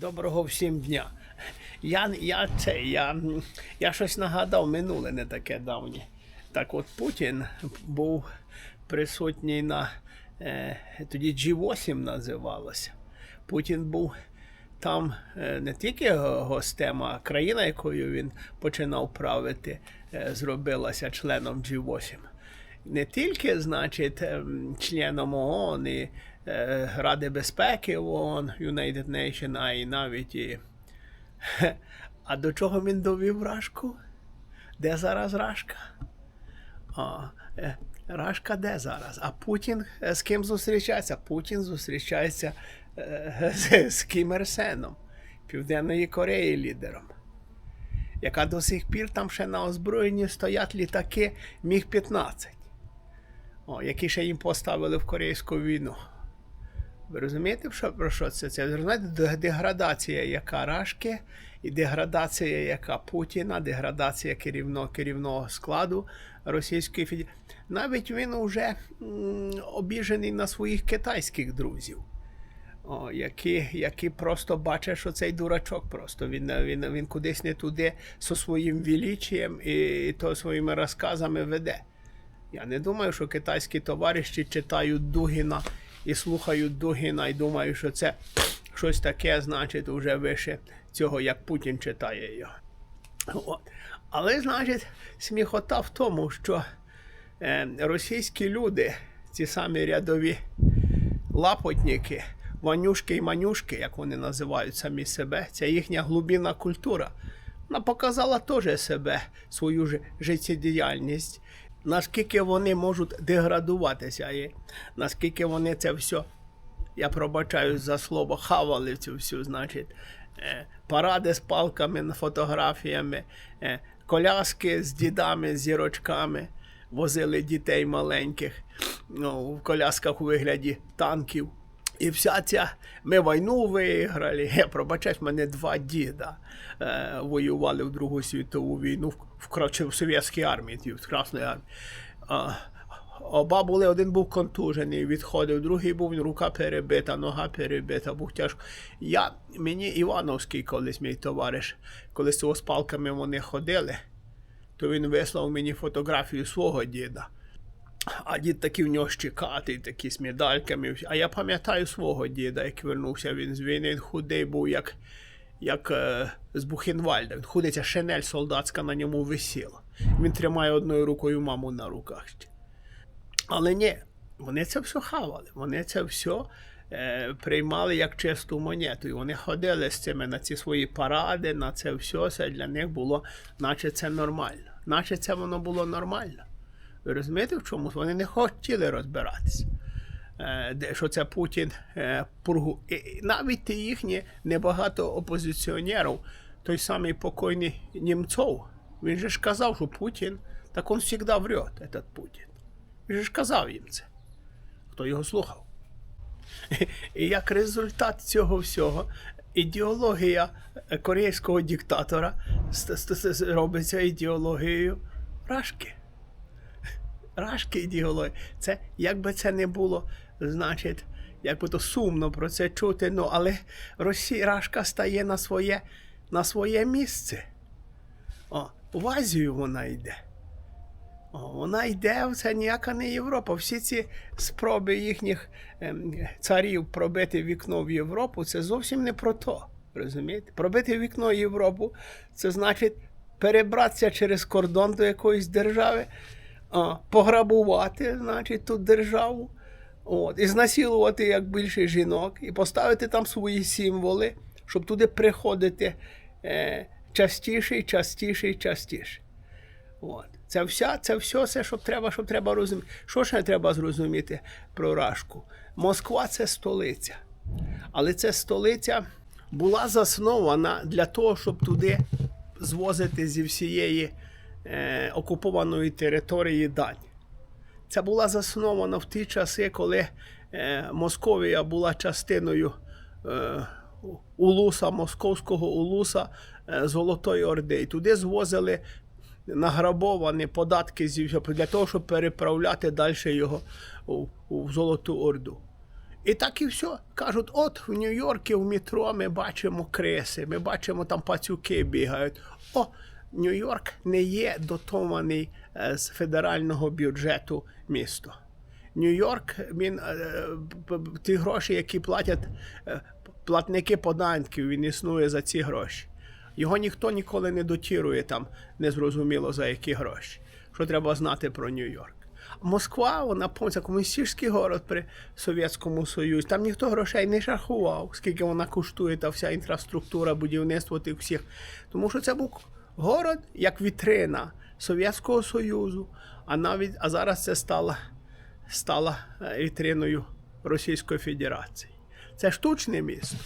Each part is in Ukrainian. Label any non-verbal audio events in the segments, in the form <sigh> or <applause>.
Доброго всім дня. Я, я, це, я, я щось нагадав минуле не таке давнє. Так от Путін був присутній на е, тоді G8 називалося. Путін був там е, не тільки го- гостем, а країна, якою він починав правити, е, зробилася членом G8 не тільки, значить, ем, членом ООН і Ради безпеки ООН, United Nations, а й навіть і. А до чого він довів Рашку? Де зараз Рашка? А, е, Рашка де зараз? А Путін е, з ким зустрічається? Путін зустрічається е, з, з Кім Ір Сеном, Південної Кореї лідером яка до сих пір там ще на озброєнні стоять літаки Міг-15, о, які ще їм поставили в Корейську війну. Ви розумієте, про що це? Це розумієте, деградація яка Рашки, і деградація яка Путіна, деградація керівного, керівного складу Російської Федерації. Навіть він вже обіжений на своїх китайських друзів о, які, які просто бачать, що цей дурачок просто він, він, він кудись не туди зі своїм величієм і, і то своїми розказами веде. Я не думаю, що китайські товариші читають Дугіна і слухають Дугіна і думають, що це щось таке, значить, уже вище цього, як Путін читає його. От. Але, значить, сміхота в тому, що е, російські люди, ці самі рядові лапотники, ванюшки і манюшки, як вони називають самі себе, це їхня глибинна культура. Вона показала теж себе, свою життєдіяльність, наскільки вони можуть деградуватися, і наскільки вони це все, я пробачаю за слово, хавали цю всю, значить, е, паради з палками, фотографіями, е, коляски з дідами, зірочками, возили дітей маленьких ну, в колясках у вигляді танків. І вся ця ми війну виграли. Я пробачаюсь, мене два діда е, воювали в Другу світову війну в, в, совєтській армії, в Красної армії. А, оба були, один був контужений, відходив, другий був рука перебита, нога перебита, був тяжко. Я, мені Івановський колись мій товариш, коли з палками вони ходили, то він вислав мені фотографію свого діда. А дід такий в нього щекатий, такий з медальками. А я пам'ятаю свого діда, як вернувся він з війни, він худий був, як, як е, з Бухенвальда. Він худий, ця шинель солдатська на ньому висіла. Він тримає одною рукою маму на руках. Але ні, вони це все хавали, вони це все е, приймали як чисту монету. І вони ходили з цими на ці свої паради, на це все, це для них було, наче це нормально. Наче це воно було нормально. Ви розумієте, в чому? Вони не хотіли розбиратися. Е, що це Путін е, пургу. І, навіть їхні небагато опозиціонерів, той самий покойний Німцов, він же ж казав, що Путін, так він завжди врет, этот Путін. Він же ж казав їм це. Хто його слухав? І як результат цього всього, ідеологія корейського диктатора робиться ідеологією Рашки. Рашки ідеологія. Це як би це не було, значить, як би то сумно про це чути, ну але Росія Рашка стає на своє, на своє місце. О, в Азію вона йде. О, вона йде, це ніяка не Європа. Всі ці спроби їхніх ем, царів пробити вікно в Європу, це зовсім не про то. Розумієте? Пробити вікно в Європу, це значить перебратися через кордон до якоїсь держави, а, пограбувати, значить, ту державу, от, і знасилувати як більше жінок, і поставити там свої символи, щоб туди приходити е, частіше, і частіше і частіше. От. Це вся, це все, це, що треба, що треба розуміти. Що ще треба зрозуміти про Рашку? Москва це столиця. Але ця столиця була заснована для того, щоб туди звозити зі всієї е, окупованої території дань. Це була заснована в ті часи, коли е, Московія була частиною е, улуса, московського улуса Золотої Орди. І туди звозили награбовані податки для того, щоб переправляти далі його у Золоту Орду. І так і все. Кажуть, от в Нью-Йорку в метро ми бачимо криси, ми бачимо там пацюки бігають. О, Нью-Йорк не є дотований е, з федерального бюджету місто. Нью-Йорк, він е, ті гроші, які платять е, платники податків, він існує за ці гроші. Його ніхто ніколи не дотірує там, незрозуміло за які гроші. Що треба знати про Нью-Йорк. Москва, вона це комуністичний город при Совєтському Союзі. Там ніхто грошей не рахував, скільки вона коштує, та вся інфраструктура, будівництво тих всіх. Тому що це був город як вітрина Совєтського Союзу, а навіть а зараз це стало, стало е, вітриною Російської Федерації. Це штучне місто.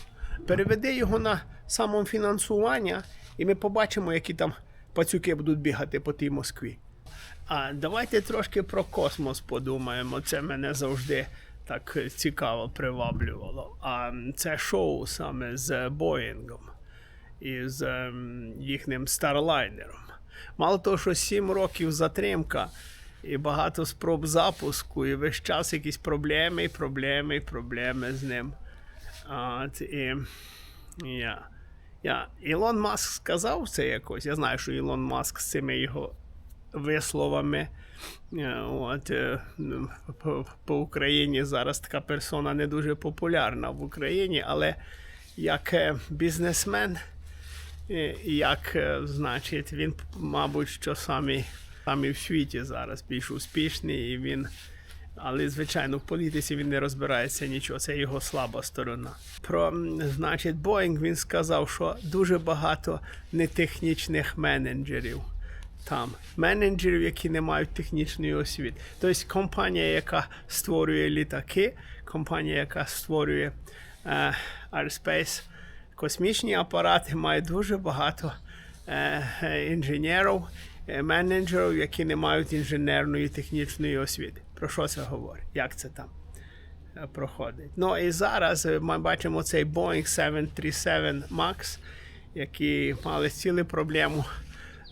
Переведи його на самофінансування, і ми побачимо, які там пацюки будуть бігати по тій Москві. А давайте трошки про космос подумаємо. Це мене завжди так цікаво приваблювало. А це шоу саме з Боїнгом і з ем, їхнім старлайнером. Мало того, що 7 років затримка і багато спроб запуску, і весь час якісь проблеми, проблеми, проблеми з ним. От, і, я, я, Ілон Маск сказав це якось. Я знаю, що Ілон Маск з цими його висловами. е, От, е, по, Україні зараз така персона не дуже популярна в Україні, але як е, бізнесмен, як, е, значить, він, мабуть, що самі, самі в світі зараз більш успішний, і він. Але, звичайно, в політиці він не розбирається нічого, це його слаба сторона. Про, значить, Боїнг він сказав, що дуже багато нетехнічних менеджерів там. Менеджерів, які не мають технічної освіти. Тобто компанія, яка створює літаки, компанія, яка створює е, Airspace, космічні апарати, мають дуже багато е, е, інженерів, е, менеджерів, які не мають інженерної технічної освіти. Про що це говорить? Як це там? проходить. Ну і зараз ми бачимо цей Boeing 737 MAX, які мали цілу проблему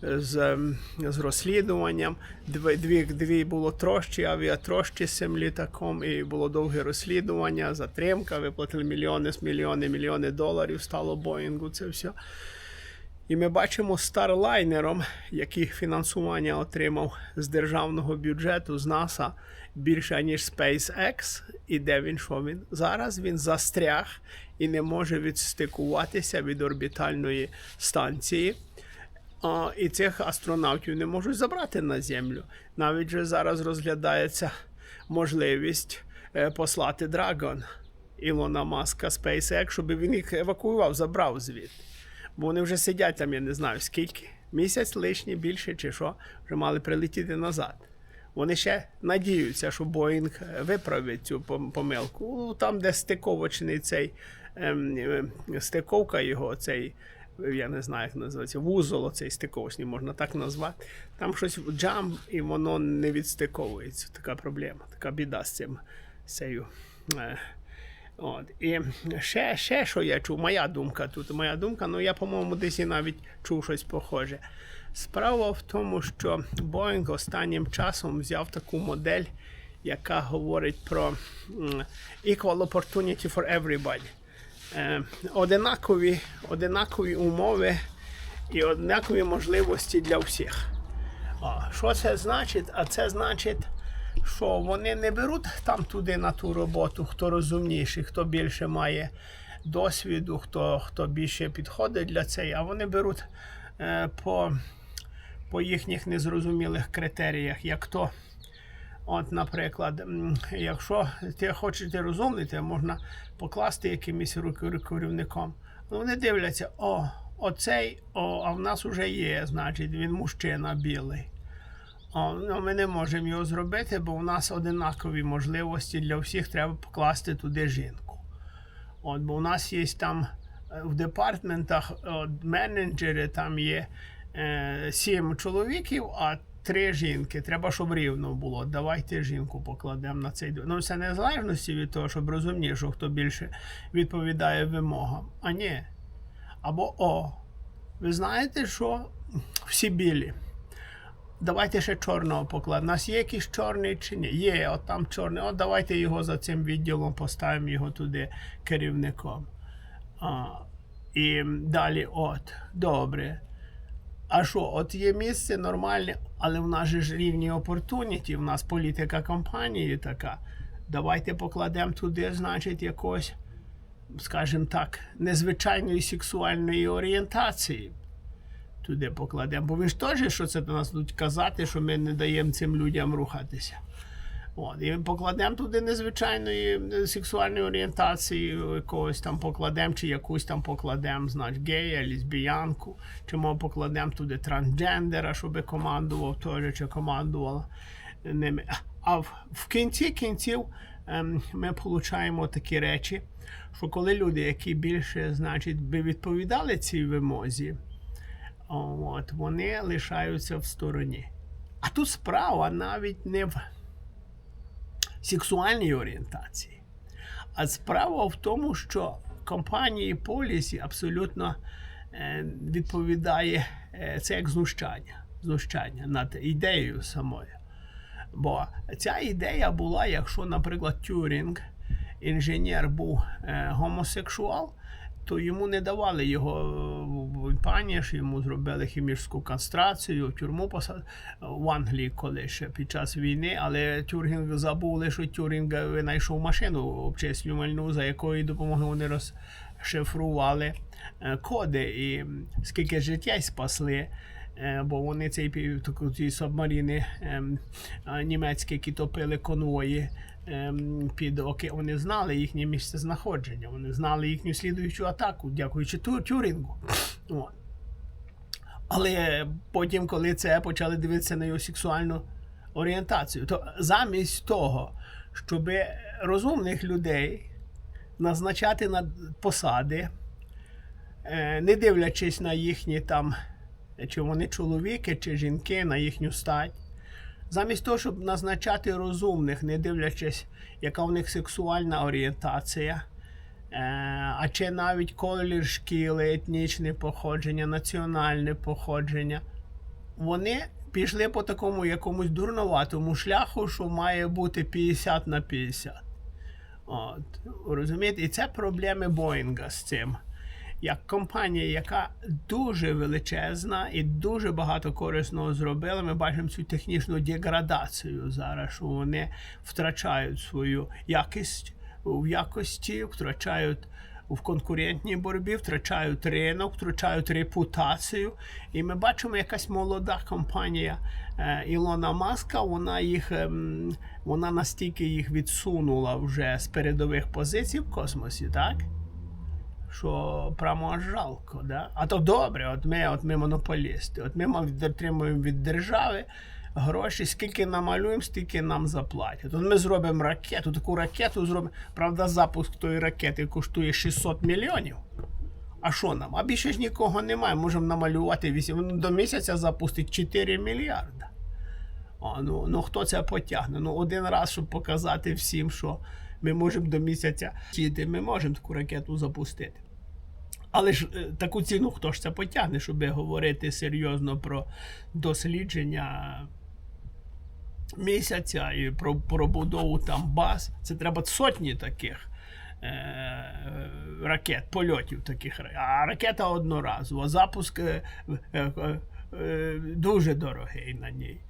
з, ем, з розслідуванням. Дві, дві, було трощі, авіатрощі з цим літаком, і було довге розслідування, затримка, виплатили мільйони, мільйони, мільйони доларів стало Боїнгу. Це все. І ми бачимо Старлайнером, який фінансування отримав з державного бюджету з НАСА більше ніж SpaceX. І де він що він? Зараз він застряг і не може відстикуватися від орбітальної станції. А, і цих астронавтів не можуть забрати на землю. Навіть же зараз розглядається можливість е, послати Dragon Ілона Маска SpaceX, щоб він їх евакуював, забрав звідти. Бо вони вже сидять там, я не знаю скільки. Місяць лишній більше чи що, вже мали прилетіти назад. Вони ще надіються, що Боїнг виправить цю помилку. Ну, Там, де стиковочний цей ем, е, стиковка його, цей, я не знаю, як називається, вузол оцей стиковочний, можна так назвати. Там щось джам, і воно не відстиковується. Така проблема, така біда з цим. цією, е, От. І ще, ще що я чув, моя думка тут, моя думка, ну я, по-моєму, десь і навіть чув щось похоже. Справа в тому, що Boeing останнім часом взяв таку модель, яка говорить про equal opportunity for everybody. Е, одинакові, одинакові умови і однакові можливості для всіх. А, що це значить? А це значить, що вони не беруть там туди на ту роботу, хто розумніший, хто більше має досвіду, хто, хто більше підходить для цієї, а вони беруть е, по, по їхніх незрозумілих критеріях, як то. От, наприклад, якщо ти розумний, то можна покласти якимось керівником. Ну, вони дивляться, о, оцей, о, а в нас вже є, значить, він мужчина білий. О, ну, ми не можемо його зробити, бо у нас одинакові можливості для всіх треба покласти туди жінку. От, бо у нас є там е, в департментах от, менеджери, там є е, сім чоловіків, а три жінки. Треба, щоб рівно було. Давайте жінку покладемо на цей. Ну, це незалежності від того, щоб розумніше, хто більше відповідає вимогам. А ні. Або о, ви знаєте, що всі білі. давайте ще чорного покладемо. У нас є якийсь чорний чи ні? Є, от там чорний. От давайте його за цим відділом поставимо його туди керівником. А, і далі, от, добре. А що, от є місце нормальне, але в нас же ж рівні опортуніті, в нас політика компанії така. Давайте покладемо туди, значить, якось, скажімо так, незвичайної сексуальної орієнтації. Туди покладемо. Бо він ж теж, що це до нас будуть казати, що ми не даємо цим людям рухатися. От, і покладемо туди незвичайної е, сексуальної орієнтації, якогось там покладемо, чи якусь там покладемо, значить, гея, лесбіянку, чи може покладемо туди трансгендера, щоб командував теж, чи командувала ними. А в, в кінці кінців ем, ми отримуємо такі речі, що коли люди, які більше, значить, би відповідали цій вимозі, от, вони лишаються в стороні. А тут справа навіть не в сексуальній орієнтації. А справа в тому, що компанії Полісі абсолютно е, відповідає е, це як знущання, знущання над ідеєю самою. Бо ця ідея була, якщо, наприклад, Тюрінг, інженер був е, гомосексуал, то йому не давали його в паніш, йому зробили хімічну кастрацію, в тюрму посадили в Англії, коли ще під час війни, але Тюрінг забули, що Тюрінг винайшов машину обчислювальну, за якою допомогою вони розшифрували е, коди і скільки життя спасли. Е, Бо вони пів- ці субмарини ем, німецькі, які топили конвої під оки, вони знали їхнє місце знаходження, вони знали їхню слідуючу атаку, дякуючи Тю- Тюрінгу. Але потім, коли це почали дивитися на його сексуальну орієнтацію, то замість того, щоб розумних людей назначати на посади, е, не дивлячись на їхні там, чи вони чоловіки, чи жінки, на їхню стать. Замість того, щоб назначати розумних, не дивлячись, яка в них сексуальна орієнтація, е, а чи навіть колір шкіли, етнічне походження, національне походження, вони пішли по такому якомусь дурноватому шляху, що має бути 50 на 50. От, розумієте, і це проблеми Боїнга з цим. Як компанія, яка дуже величезна і дуже багато корисного зробила, ми бачимо цю технічну деградацію зараз, що вони втрачають свою якість в якості, втрачають в конкурентній боротьбі, втрачають ринок, втрачають репутацію. І ми бачимо, якась молода компанія е, Ілона Маска, вона їх ем, вона настільки їх відсунула вже з передових позицій в космосі, так? Що прямо жалко, да? А то добре, от ми, от ми монополісти. От ми отримуємо від держави гроші, скільки намалюємо, стільки нам заплатять. От ми зробимо ракету, таку ракету зробимо. Правда, запуск тої ракети коштує 600 мільйонів. А що нам? А більше ж нікого немає. Можемо намалювати 8, до місяця запустить 4 мільярда. А, ну, ну хто це потягне? Ну один раз, щоб показати всім, що ми можемо до місяця сіти, ми можемо таку ракету запустити. Але ж е, таку ціну хто ж це потягне, щоб говорити серйозно про дослідження місяця і про пробудову там баз. Це треба сотні таких е, ракет, польотів таких. А ракета одноразова. Запуск е, дуже дорогий на ній.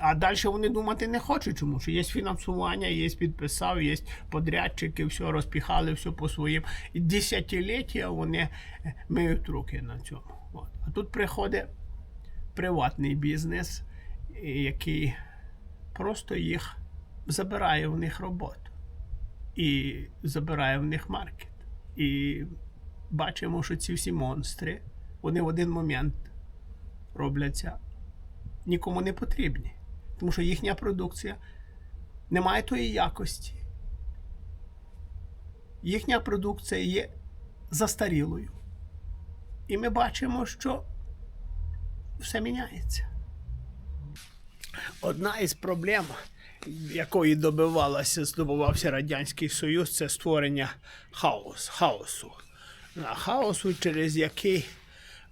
А далі вони думати не хочуть, тому що є фінансування, є підписав, є подрядчики, все розпіхали, все по своїм. І десятиліття вони е, миють руки на цьому. От. А тут приходить приватний бізнес, який просто їх забирає в них роботу і забирає в них маркет. І бачимо, що ці всі монстри, вони в один момент робляться нікому не потрібні. Тому що їхня продукція не має тої якості. Їхня продукція є застарілою. І ми бачимо, що все міняється. Одна із проблем, якої добивалася, здобувався Радянський Союз, це створення хаос, хаосу. Хаосу, через який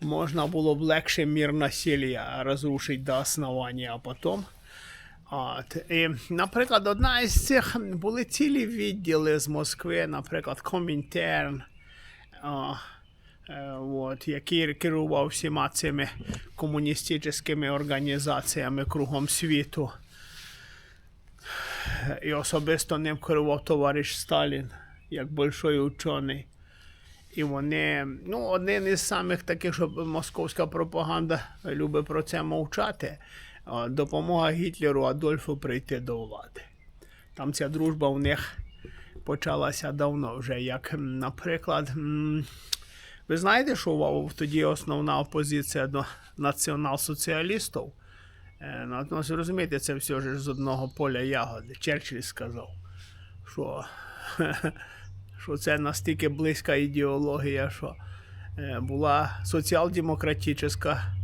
можна було б легше мир насилия розрушити до основання, а потім. От. І, наприклад, одна із цих були цілі відділи з Москви, наприклад, Комінтерн, е, от, який керував всіма цими комуністичними організаціями кругом світу. І особисто ним керував товариш Сталін, як большой учений. І вони, ну, один із самих таких, що московська пропаганда любить про це мовчати. Допомога Гітлеру Адольфу прийти до влади. Там ця дружба у них почалася давно вже. Як, наприклад, ви знаєте, що тоді основна опозиція до націонал-соціалістів? Е, Ну, ну, розумієте, це все ж з одного поля ягоди. Черчилль сказав, що, <laughs> що це настільки близька ідеологія, що е, була соціал-демократична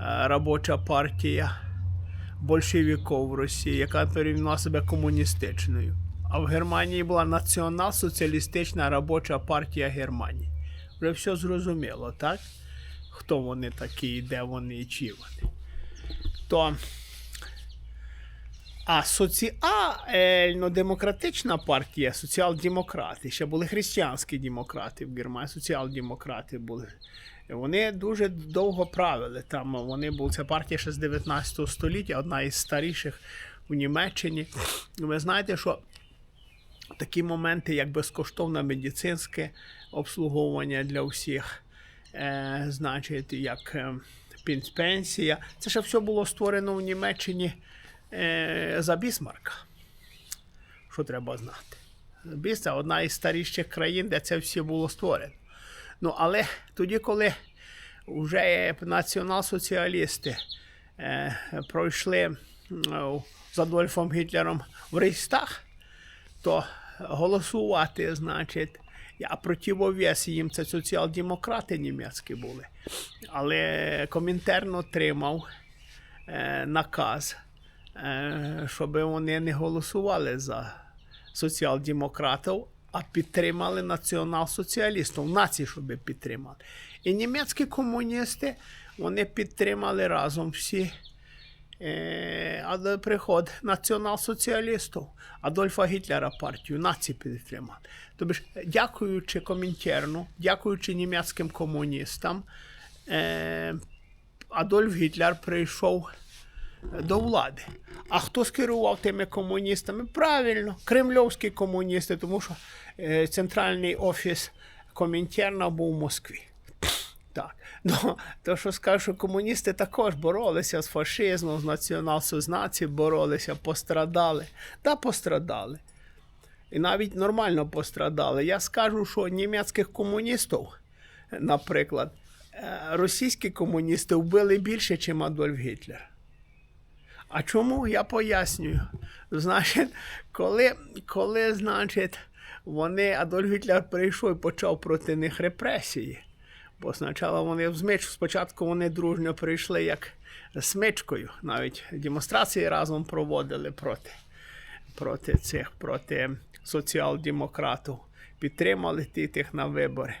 е, робоча партія большевиків в Росії, яка перейняла себе комуністичною. А в Германії була націонал-соціалістична робоча партія Германії. Вже все зрозуміло, так? Хто вони такі, де вони і чи вони. То а соціально-демократична партія, соціал-демократи, ще були християнські демократи в Германії, соціал-демократи були. Вони дуже довго правили. Там вони були, це партія ще з 19 століття, одна із старіших у Німеччині. Ви знаєте, що такі моменти, як безкоштовне медицинське обслуговування для всіх, е, значить, як е, пенсія. Це ще все було створено в Німеччині е, за Бісмарка. Що треба знати? Біс це одна із старіших країн, де це все було створено. Ну, але тоді, коли вже націонал-соціалісти е, пройшли з Адольфом Гітлером в Рейхстаг, то голосувати, значить, а противовес їм це соціал-демократи німецькі були. Але Комінтерн отримав е, наказ, е, щоб вони не голосували за соціал-демократів, а підтримали націонал-соціалістів, нації, щоб підтримали. І німецькі комуністи вони підтримали разом всі е, приход націонал-соціалістів Адольфа Гітлера партію нації підтримали. Тобто, дякуючи Комінтерну, дякуючи німецьким комуністам, е, Адольф Гітлер прийшов до влади. А хто скерував тими комуністами? Правильно, кремльовські комуністи, тому що е, центральний офіс Комінтерна був в Москві. Так. <laughs> Ну, то, що скажу, комуністи також боролися з фашизмом, з націонал-сознації боролися, пострадали. Та пострадали. І навіть нормально пострадали. Я скажу, що німецьких комуністів, наприклад, е, російські комуністи вбили більше, ніж Адольф Гітлер. А чому? Я пояснюю. Значить, коли, коли значить, вони, Адольф Гітлер прийшов і почав проти них репресії. Бо спочатку вони в змич, спочатку вони дружньо прийшли як смичкою. Навіть демонстрації разом проводили проти, проти цих, проти соціал-демократів. Підтримали ті тих на вибори.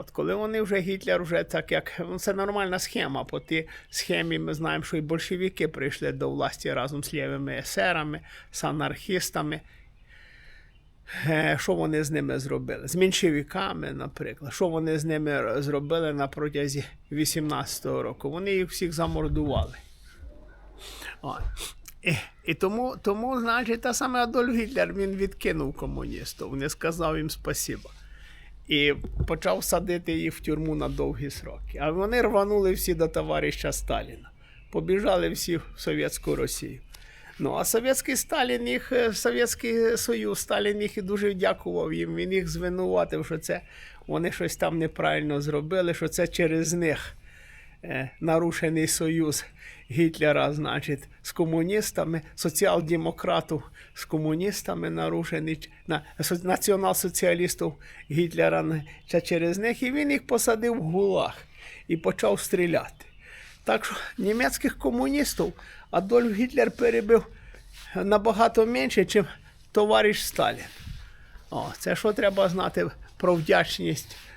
От коли вони вже Гітлер, вже так як ну, це нормальна схема. По тій схемі ми знаємо, що і большевики прийшли до власті разом з лівими есерами, з анархістами. Е, Що вони з ними зробили? З меншевиками, наприклад. Що вони з ними зробили на протязі 18-го року? Вони їх всіх замордували. І, і тому, тому, значить, та саме Адольф Гітлер він відкинув комуністів, не сказав їм спасіба. І почав садити їх в тюрму на довгі сроки. А вони рванули всі до товариша Сталіна. Побіжали всі в Совєтську Росію. Ну, а Совєтський Сталін їх, е, Совєтський Союз, Сталін їх і дуже дякував їм. Він їх звинуватив, що це вони щось там неправильно зробили, що це через них нарушений союз Гітлера, значить, з комуністами, соціал-демократів з комуністами нарушений, на, націонал-соціалістів Гітлера через них, і він їх посадив в гулаг і почав стріляти. Так що німецьких комуністів Адольф Гітлер перебив набагато менше, ніж товариш Сталін. О, це що треба знати про вдячність е,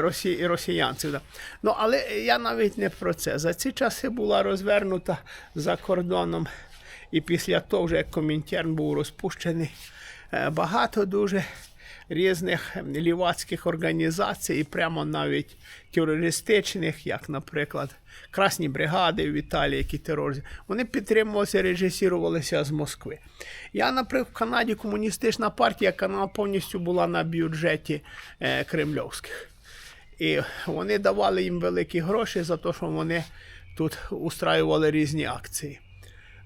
росі, росіянців. Ну, але я навіть не про це. За ці часи була розвернута за кордоном, і після того, вже як Комінтерн був розпущений, е, багато дуже різних лівацьких організацій, і прямо навіть терористичних, як, наприклад, Красні бригади в Італії, які терор. Вони підтримувалися, режисірувалися з Москви. Я, наприклад, в Канаді комуністична партія, яка повністю була на бюджеті е, кремльовських. І вони давали їм великі гроші за те, що вони тут устраювали різні акції.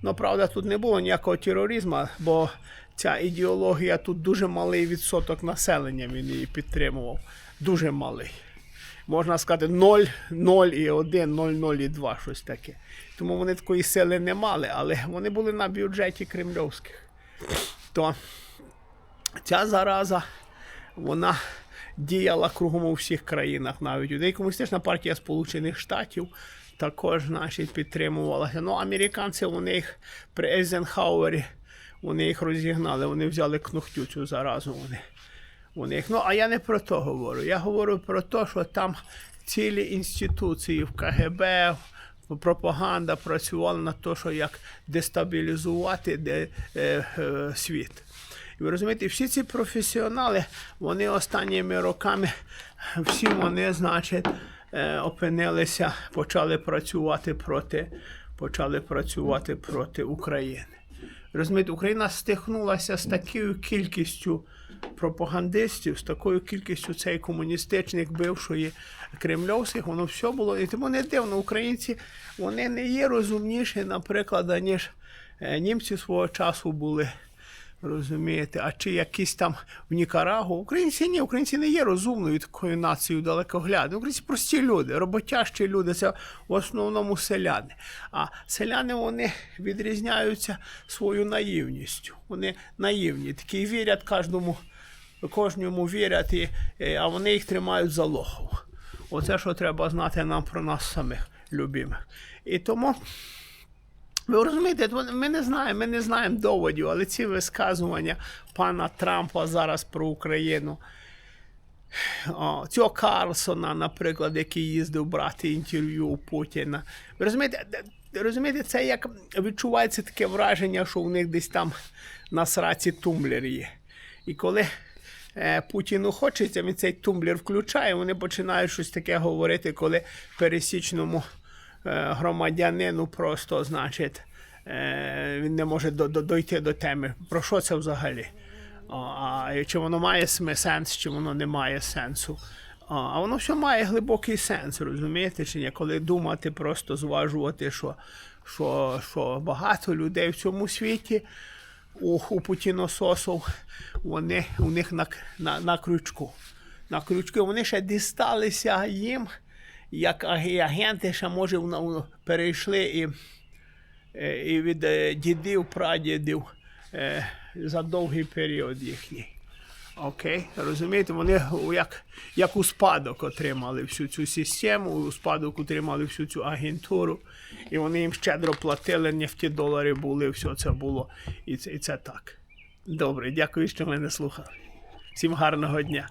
Ну, правда, тут не було ніякого тероризму, бо ця ідеологія тут дуже малий відсоток населення він її підтримував. Дуже малий. Можна сказати 0, 0 і 1, 0, 0 і 2, щось таке. Тому вони такої сили не мали, але вони були на бюджеті кремльовських. То ця зараза, вона діяла кругом у всіх країнах навіть. У комуністична партія Сполучених Штатів також значить, підтримувалася. Ну, американці вони їх при Ейзенхауері вони їх розігнали, вони взяли кнухтю цю заразу. Вони, вони їх. Ну, а я не про то говорю. Я говорю про те, що там цілі інституції в КГБ. Пропаганда працювала на те, що як дестабілізувати де, е, е, світ. І ви розумієте, всі ці професіонали, вони останніми роками, всі вони, значить, е, опинилися, почали працювати проти, почали працювати проти України. Розумієте, Україна стихнулася з такою кількістю пропагандистів, з такою кількістю цей комуністичних бившої кремльовських, воно все було. І тому не дивно, українці вони не є розумніші, наприклад, ніж е, німці свого часу були. Розумієте, а чи якісь там в Нікарагу. Українці ні, українці не є розумною такою нацією далекоглядною. Українці прості люди, роботящі люди, це в основному селяни. А селяни вони відрізняються своєю наївністю. Вони наївні, такі вірять кожному, кожному вірять, і, е, а вони їх тримають за лохов. Оце що треба знати нам про нас самих любимих. І тому. Ви розумієте, ми не знаємо, ми не знаємо доводів, але ці висказування пана Трампа зараз про Україну. О, цього Карлсона, наприклад, який їздив брати інтерв'ю у Путіна. Ви розумієте, розумієте, це як відчувається таке враження, що у них десь там на сраці тумблер є. І коли е, Путіну хочеться, він цей тумблер включає, вони починають щось таке говорити, коли пересічному громадянину просто, значить, е, він не може до, до, дойти до теми. Про що це взагалі? А, чи воно має сенс, чи воно не має сенсу. А, воно все має глибокий сенс, розумієте? Чи ні? Коли думати, просто зважувати, що, що, що багато людей в цьому світі у, у путінососів, вони у них на, на, на крючку. На крючку вони ще дісталися їм, як агенти ще може перейшли і, е, і від е, дідів, прадідів е, за довгий період їхній. Окей, розумієте, вони як, як у спадок отримали всю цю систему, у спадок отримали всю цю агентуру, і вони їм щедро платили, нефті долари були, все це було. І це, і це так. Добре, дякую, що мене слухали. Всім гарного дня.